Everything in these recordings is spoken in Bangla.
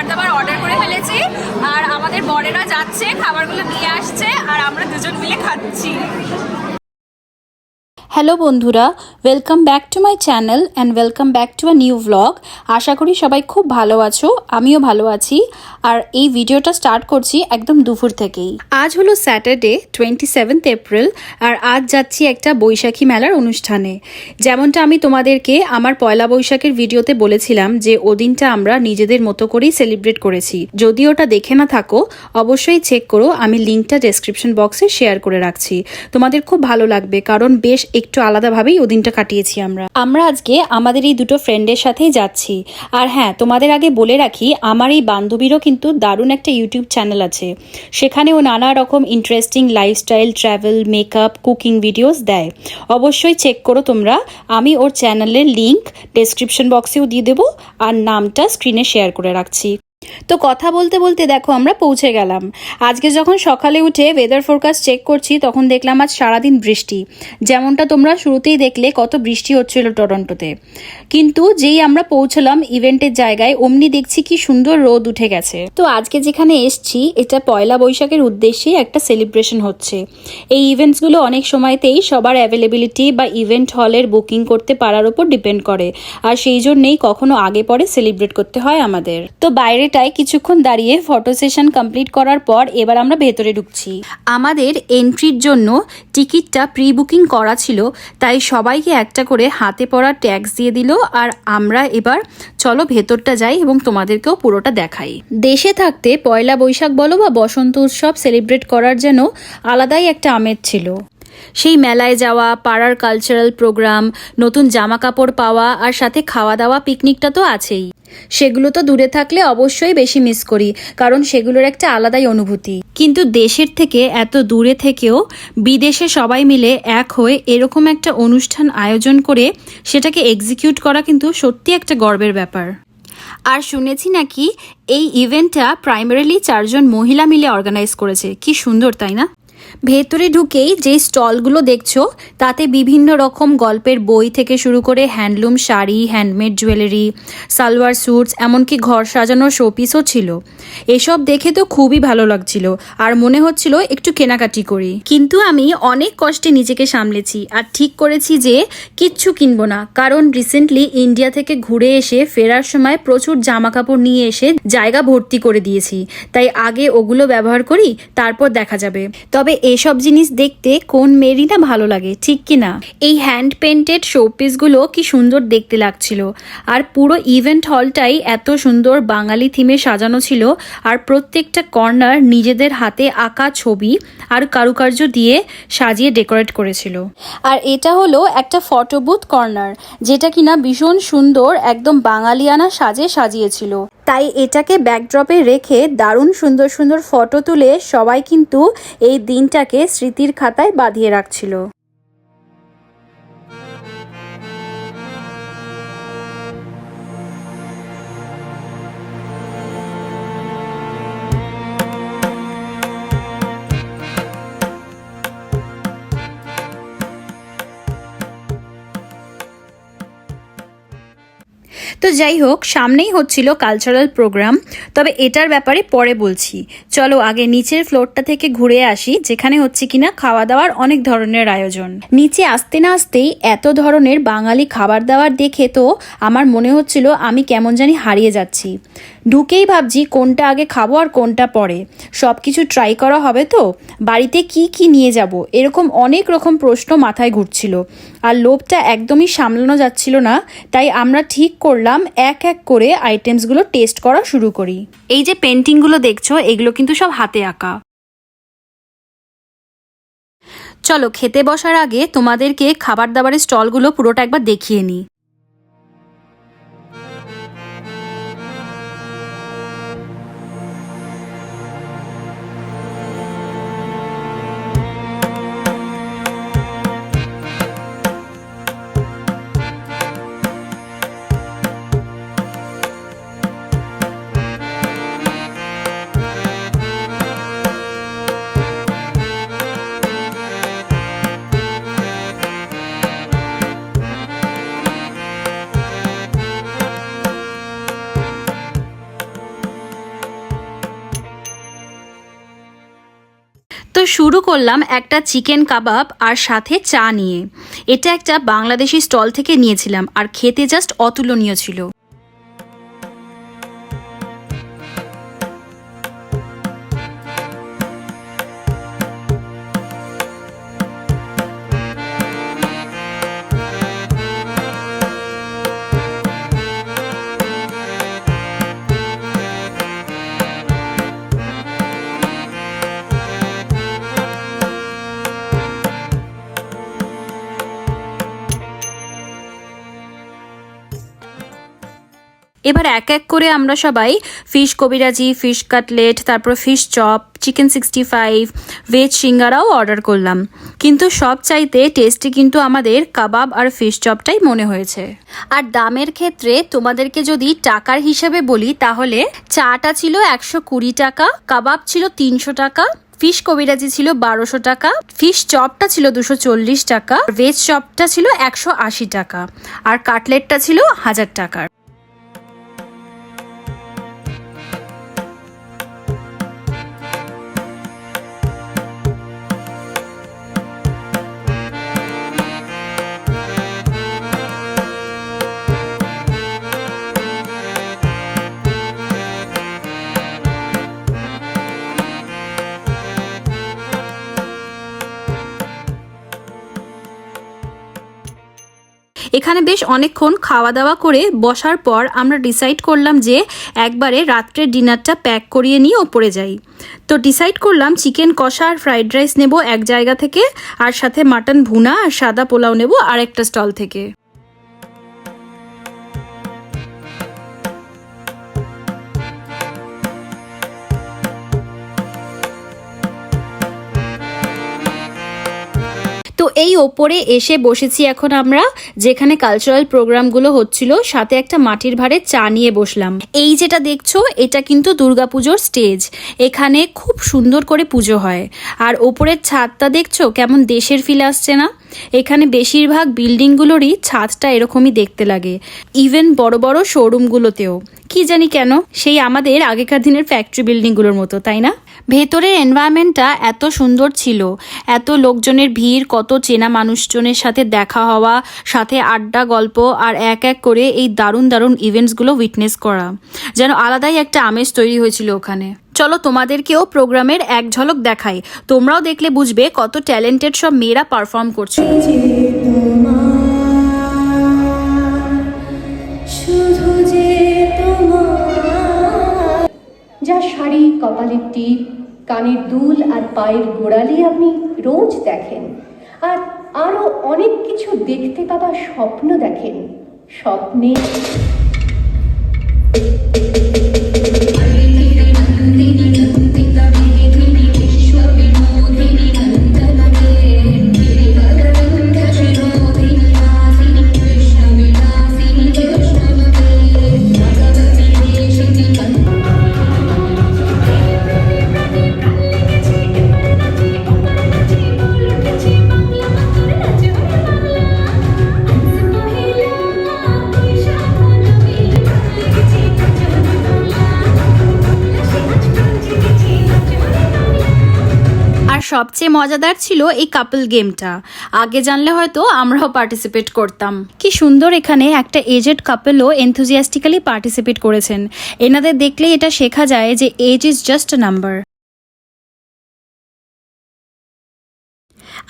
খাবার দাবার অর্ডার করে ফেলেছি। আর আমাদের বরেরা যাচ্ছে, খাবারগুলো নিয়ে আসছে, আর আমরা দুজন মিলে খাচ্ছি। হ্যালো বন্ধুরা welcome back to my channel and welcome back to a new vlog আশা করি সবাই খুব ভালো আছো, আমিও ভালো আছি। আর এই ভিডিওটা স্টার্ট করছি একদম দুপুর থেকেই। আজ হলো স্যাটারডে টোয়েন্টি সেভেন্থ এপ্রিল আর আজ যাচ্ছি একটা বৈশাখী মেলার অনুষ্ঠানে। যেমনটা আমি তোমাদেরকে আমার পয়লা বৈশাখের ভিডিওতে বলেছিলাম যে, ওদিনটা আমরা নিজেদের মতো করেই সেলিব্রেট করেছি। যদি ওটা দেখে না থাকো, অবশ্যই চেক করো, আমি লিঙ্কটা ডেসক্রিপশন বক্সে শেয়ার করে রাখছি। তোমাদের খুব ভালো লাগবে, কারণ বেশ একটু আলাদাভাবেই ও দিনটা কাটিয়েছি আমরা। আমরা আজকে আমাদের এই দুটো ফ্রেন্ডের সাথেই যাচ্ছি। আর হ্যাঁ তোমাদের আগে বলে রাখি, আমার এই বান্ধবীরও কিন্তু দারুণ একটা ইউটিউব চ্যানেল আছে। সেখানে ও নানা রকম interesting lifestyle travel makeup cooking videos দেয়। অবশ্যই চেক করো তোমরা। আমি ওর চ্যানেলের লিংক ডেসক্রিপশন বক্সেও দিয়ে দেবো। আর নামটা স্ক্রিনে শেয়ার করে রাখছি। তো কথা বলতে বলতে দেখো আমরা পৌঁছে গেলাম। আজকে যখন সকালে উঠে ওয়েদার ফোরকাস্ট চেক করছি, তখন দেখলাম আজ সারাদিন বৃষ্টি। যেমনটা তোমরা শুরুতেই দেখলে, কত বৃষ্টি হচ্ছিল টরন্টোতে। কিন্তু যেই আমরা পৌঁছলাম ইভেন্টের জায়গায়, অমনি দেখছি কি সুন্দর রোদ উঠে গেছে। তো আজকে যেখানে এসছি, এটা পয়লা বৈশাখের উদ্দেশ্যেই একটা সেলিব্রেশন হচ্ছে। এই ইভেন্টসগুলো অনেক সময়তেই সবার অ্যাভেলেবিলিটি বা ইভেন্ট হলের বুকিং করতে পারার উপর ডিপেন্ড করে। আর সেই জন্যেই কখনো আগে পরে সেলিব্রেট করতে হয় আমাদের। তো বাইরেটায় কিছুক্ষণ দাঁড়িয়ে ফটো সেশন কমপ্লিট করার পর এবার আমরা ভেতরে ঢুকছি। আমাদের এন্ট্রির জন্য টিকিটটা প্রি বুকিং করা ছিল, তাই সবাইকে একটা করে হাতে পড়া ট্যাক্স দিয়ে দিল আর আমরা এবার চলো ভেতরটা যাই এবং তোমাদেরকেও পুরোটা দেখাই। দেশে থাকতে পয়লা বৈশাখ বলো বা বসন্ত উৎসব সেলিব্রেট করার যেন আলাদাই একটা আমেজ ছিল। সেই মেলায় যাওয়া, পাড়ার কালচারাল প্রোগ্রাম নতুন জামা কাপড় পাওয়া আর সাথে খাওয়া দাওয়া পিকনিকটা তো আছেই। সেগুলো তো দূরে থাকলে অবশ্যই বেশি মিস করি, কারণ সেগুলোর একটা আলাদাই অনুভূতি। কিন্তু দেশের থেকে এত দূরে থেকেও বিদেশে সবাই মিলে এক হয়ে এরকম একটা অনুষ্ঠান আয়োজন করে সেটাকে এক্সিকিউট করা কিন্তু সত্যি একটা গর্বের ব্যাপার। আর শুনেছি নাকি এই ইভেন্টটা প্রাইমারিলি চারজন মহিলা মিলে অর্গানাইজ করেছে, কি সুন্দর, তাই না? ভেতরে ঢুকেই যে স্টলগুলো দেখছ, তাতে বিভিন্ন রকম গল্পের বই থেকে শুরু করে handloom sari, handmade jewellery, salwar suits, এমনকি ঘর সাজানোর শোপিসও ছিল। এসব দেখে তো খুবই ভালো লাগছিল আর মনে হচ্ছিল একটু কেনাকাটি করি। কিন্তু আমি অনেক কষ্টে নিজেকে সামলেছি আর ঠিক করেছি যে কিচ্ছু কিনবো না, কারণ রিসেন্টলি ইন্ডিয়া থেকে ঘুরে এসে ফেরার সময় প্রচুর জামা কাপড় নিয়ে এসে জায়গা ভর্তি করে দিয়েছি। তাই আগে ওগুলো ব্যবহার করি, তারপর দেখা যাবে। তবে এসব জিনিস দেখতে কোন মেয়েরই না ভালো লাগে, ঠিক কি না? এই হ্যান্ড পেন্টেড শোপিসগুলো কি সুন্দর দেখতে লাগছিল। আর পুরো ইভেন্ট হলটাই এত সুন্দর বাঙালি থিমে সাজানো ছিল, আর প্রত্যেকটা কর্নার নিজেদের হাতে আঁকা ছবি আর কারুকার্য দিয়ে সাজিয়ে ডেকোরেট করেছিল। আর এটা হলো একটা ফটো বুথ কর্নার যেটা কিনা ভীষণ সুন্দর একদম বাঙালিয়ানা সাজে সাজিয়েছিল। তাই এটাকে ব্যাকড্রপে রেখে দারুণ সুন্দর সুন্দর ফটো তুলে সবাই কিন্তু এই দিনটাকে স্মৃতির খাতায় বাঁধিয়ে রাখছিল। তো যাই হোক, সামনেই হচ্ছিল কালচারাল প্রোগ্রাম তবে এটার ব্যাপারে পরে বলছি। চলো আগে নিচের ফ্লোরটা থেকে ঘুরে আসি, যেখানে হচ্ছে কিনা খাওয়া দাওয়ার অনেক ধরনের আয়োজন। নিচে আসতে না আসতেই এত ধরনের বাঙালি খাবার দাবার দেখে তো আমার মনে হচ্ছিল আমি কেমন জানি হারিয়ে যাচ্ছি। ঢুকেই ভাবছি কোনটা আগে খাব আর কোনটা পরে। সব কিছু ট্রাই করা হবে তো? বাড়িতে কি কি নিয়ে যাব? এরকম অনেক রকম প্রশ্ন মাথায় ঘুরছিল। আর লোভটা একদমই সামলানো যাচ্ছিল না, তাই আমরা ঠিক করলাম এক এক করে আইটেমসগুলো টেস্ট করা শুরু করি। এই যে পেন্টিংগুলো দেখছ, এগুলো কিন্তু সব হাতে আঁকা। চলো, খেতে বসার আগে তোমাদেরকে খাবার দাবারের স্টলগুলো পুরোটা একবার দেখিয়ে নিই। শুরু করলাম একটা চিকেন কাবাব আর সাথে চা নিয়ে। এটা একটা বাংলাদেশি স্টল থেকে নিয়েছিলাম আর খেতে জাস্ট অতুলনীয় ছিল। এবার এক এক করে আমরা সবাই ফিশ কবিরাজি ফিশ কাটলেট তারপর fish chop chicken sixty five veg সিঙ্গারাও order করলাম। কিন্তু সব চাইতে টেস্টি কিন্তু আমাদের কাবাব আর ফিশ চপটাই মনে হয়েছে। আর দামের ক্ষেত্রে তোমাদেরকে যদি টাকার হিসাবে বলি, তাহলে চাটা ছিল একশো কুড়ি টাকা, কাবাব ছিল তিনশো টাকা ফিশ কবিরাজি ছিল বারোশো টাকা ফিশ চপটা ছিল দুশো চল্লিশ টাকা ভেজ চপটা ছিল একশো আশি টাকা, আর কাটলেটটা ছিল হাজার টাকার। এখানে বেশ অনেকক্ষণ খাওয়া দাওয়া করে বসার পর আমরা ডিসাইড করলাম যে একবারে রাত্রের ডিনারটা প্যাক করিয়ে নিয়ে ওপরে যাই। তো ডিসাইড করলাম চিকেন কষা আর ফ্রাইড রাইস নেব এক জায়গা থেকে, আর সাথে মাটন ভুনা আর সাদা পোলাও নেব আরেকটা স্টল থেকে। এই ওপরে এসে বসেছি এখন আমরা, যেখানে কালচারাল প্রোগ্রামগুলো হচ্ছিল, সাথে একটা মাটির ভারে চা নিয়ে বসলাম। এই যেটা দেখছ, এটা কিন্তু দুর্গাপুজোর স্টেজ এখানে খুব সুন্দর করে পুজো হয়। আর ওপরের ছাদটা দেখছ, কেমন দেশের ফিল আসছে না? এখানে বেশিরভাগ বিল্ডিংগুলোরই ছাদটা এরকমই দেখতে লাগে। ইভেন বড় বড় শোরুমগুলোতেও কি জানি কেন, সেই আমাদের আগেকার দিনের ফ্যাক্টরি বিল্ডিংগুলোর মতো, তাই না? ভেতরের এনভায়রনমেন্টটা এত সুন্দর ছিল। এত লোকজনের ভিড়, কত চেনা মানুষজনের সাথে দেখা হওয়া, সাথে আড্ডা, গল্প আর এক এক করে এই দারুণ দারুণ ইভেন্টসগুলো উইটনেস করা। যেন আলাদাই একটা আমেজ তৈরি হয়েছিল ওখানে। চলো তোমাদেরকেও প্রোগ্রামের এক ঝলক দেখাই। তোমরাও দেখলে বুঝবে কত ট্যালেন্টেড সব মেয়েরা পারফর্ম করছে। যা শাড়ি, কপালের টিপ কানের দুল আর পায়ের গোড়ালি আপনি রোজ দেখেন। আর আরও অনেক কিছু দেখতে পাবার স্বপ্ন দেখেন। স্বপ্নে সবচেয়ে মজাদার ছিল এই কাপল গেমটা আগে জানলে হয়তো আমরাও পার্টিসিপেট করতাম। কি সুন্দর এখানে একটা এজেড কাপেলও এনথুজিয়াস্টিক্যালি পার্টিসিপেট করেছেন। এনাদের দেখলে এটা শেখা যায় যে এজ ইজ জাস্ট নাম্বার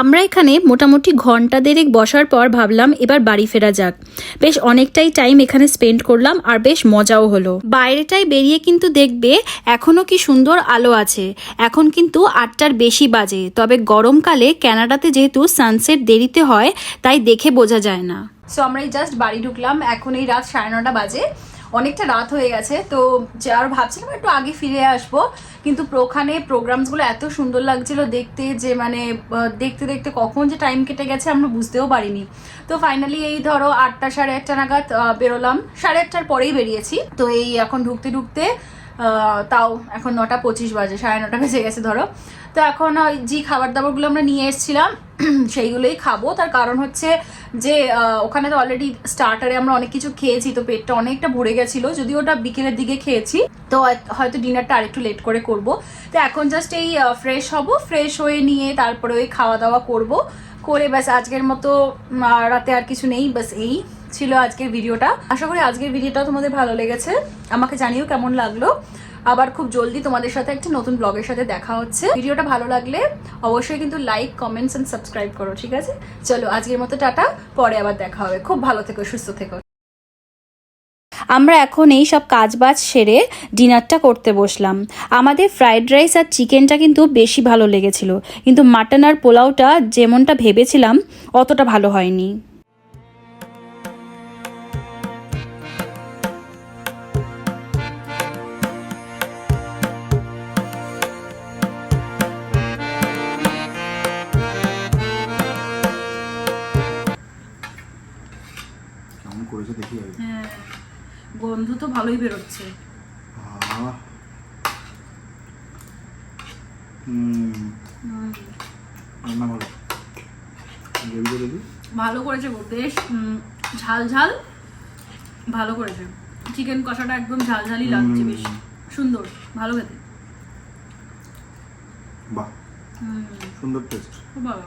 আমরা এখানে মোটামুটি ঘণ্টা দেড়েক বসার পর ভাবলাম এবার বাড়ি ফেরা যাক। বেশ অনেকটাই টাইম এখানে স্পেন্ড করলাম আর বেশ মজাও হলো। বাইরেটায় বেরিয়ে কিন্তু দেখবে এখনও কি সুন্দর আলো আছে। এখন কিন্তু আটটার বেশি বাজে, তবে গরমকালে ক্যানাডাতে যেহেতু সানসেট দেরিতে হয়, তাই দেখে বোঝা যায় না। সো আমরা জাস্ট বাড়ি ঢুকলাম। এখন এই রাত সাড়ে নটা বাজে। অনেকটা রাত হয়ে গেছে, তো যে আর ভাবছিলাম একটু আগে ফিরে আসব, কিন্তু ওখানে প্রোগ্রামসগুলো এত সুন্দর লাগছিল দেখতে যে মানে দেখতে দেখতে কখন যে টাইম কেটে গেছে আমরা বুঝতেও পারিনি। তো ফাইনালি এই ধরো আটটা, সাড়ে আটটা নাগাদ বেরোলাম। সাড়ে আটটার পরেই বেরিয়েছি। তো এই এখন ঢুকতে ঢুকতে তাও এখন নটা পঁচিশ বাজে, সাড়ে নটা বেজে গেছে ধরো। তো এখন ওই যে খাবার দাবারগুলো আমরা নিয়ে এসেছিলাম সেইগুলোই খাব। তার কারণ হচ্ছে যে ওখানে তো অলরেডি স্টার্টারে আমরা অনেক কিছু খেয়েছি, তো পেটটা অনেকটা ভরে গেছিল। যদি ওটা বিকেলের দিকে খেয়েছি, তো হয়তো ডিনারটা আরেকটু লেট করে করব। তো এখন জাস্ট এই ফ্রেশ হব ফ্রেশ হয়ে নিয়ে তারপরে ওই খাওয়া দাওয়া করব। করে ব্যাস আজকের মতো রাতে আর কিছু নেই, ব্যাস এই ছিল আজকের ভিডিওটা আশা করি আজকের ভিডিওটা তোমাদের ভালো লেগেছে। আমাকে জানিও কেমন লাগল। আবার খুব জলদি তোমাদের সাথে একটা নতুন ব্লগের সাথে দেখা হচ্ছে। ভিডিওটা ভালো লাগলে অবশ্যই কিন্তু লাইক কমেন্টস অ্যান্ড সাবস্ক্রাইব করো, ঠিক আছে? চলো, আজকের মতো টাটা, পরে আবার দেখা হবে। খুব ভালো থেকো, সুস্থ থেকো। আমরা এখন এই সব কাজবাজ সেরে ডিনারটা করতে বসলাম। আমাদের ফ্রাইড রাইস আর চিকেনটা কিন্তু বেশি ভালো লেগেছিল, কিন্তু মাটন আর পোলাওটা যেমনটা ভেবেছিলাম, অতটা ভালো হয়নি। করেছে দেখি হ্যাঁ গন্ধ তো ভালোই বেরোচ্ছে। রান্না ভালো ভালো করেছে বেশ ঝাল ঝাল ভালো করেছে। চিকেন কষাটা একদম ঝাল ঝালই লাগছে বেশ সুন্দর ভালো খেতে। বাহ। হুম। সুন্দর টেস্ট খুব ভালো